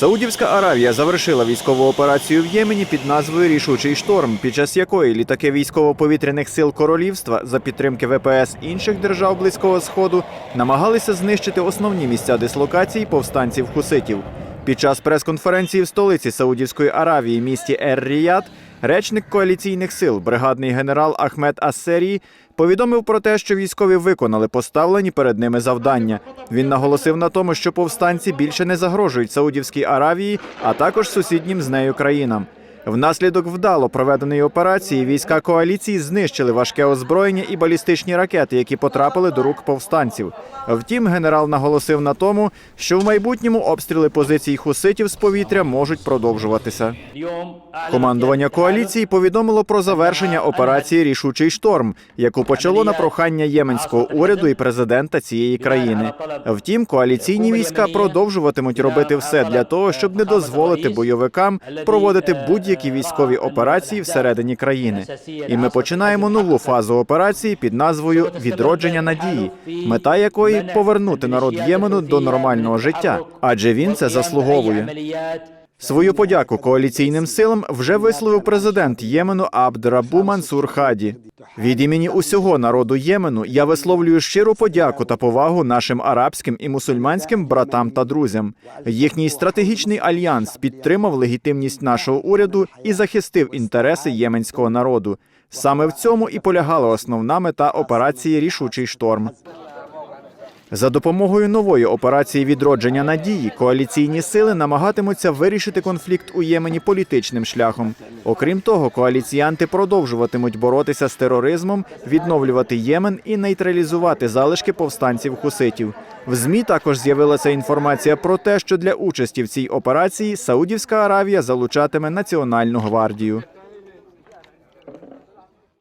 Саудівська Аравія завершила військову операцію в Ємені під назвою Рішучий шторм, під час якої літаки військово-повітряних сил королівства за підтримки ВПС інших держав близького сходу намагалися знищити основні місця дислокації повстанців хуситів. Під час прес-конференції в столиці Саудівської Аравії, місті Ер-Ріяд, речник коаліційних сил, бригадний генерал Ахмед Ассерій, повідомив про те, що військові виконали поставлені перед ними завдання. Він наголосив на тому, що повстанці більше не загрожують Саудівській Аравії, а також сусіднім з нею країнам. Внаслідок вдало проведеної операції війська коаліції знищили важке озброєння і балістичні ракети, які потрапили до рук повстанців. Втім, генерал наголосив на тому, що в майбутньому обстріли позицій хуситів з повітря можуть продовжуватися. Командування коаліції повідомило про завершення операції Рішучий шторм, яку почало на прохання єменського уряду і президента цієї країни. Втім, коаліційні війська продовжуватимуть робити все для того, щоб не дозволити бойовикам проводити будь-які військові операції всередині країни. І ми починаємо нову фазу операції під назвою Відродження надії, мета якої повернути народ Ємену до нормального життя, адже він це заслуговує. Свою подяку коаліційним силам вже висловив президент Ємену Абдрабу Мансур Хаді. Від імені усього народу Ємену я висловлюю щиру подяку та повагу нашим арабським і мусульманським братам та друзям. Їхній стратегічний альянс підтримав легітимність нашого уряду і захистив інтереси єменського народу. Саме в цьому і полягала основна мета операції Рішучий шторм. За допомогою нової операції відродження надії коаліційні сили намагатимуться вирішити конфлікт у Ємені політичним шляхом. Окрім того, коаліціянти продовжуватимуть боротися з тероризмом, відновлювати Ємен і нейтралізувати залишки повстанців хуситів. В змі також з'явилася інформація про те, що для участі в цій операції Саудівська Аравія залучатиме Національну гвардію.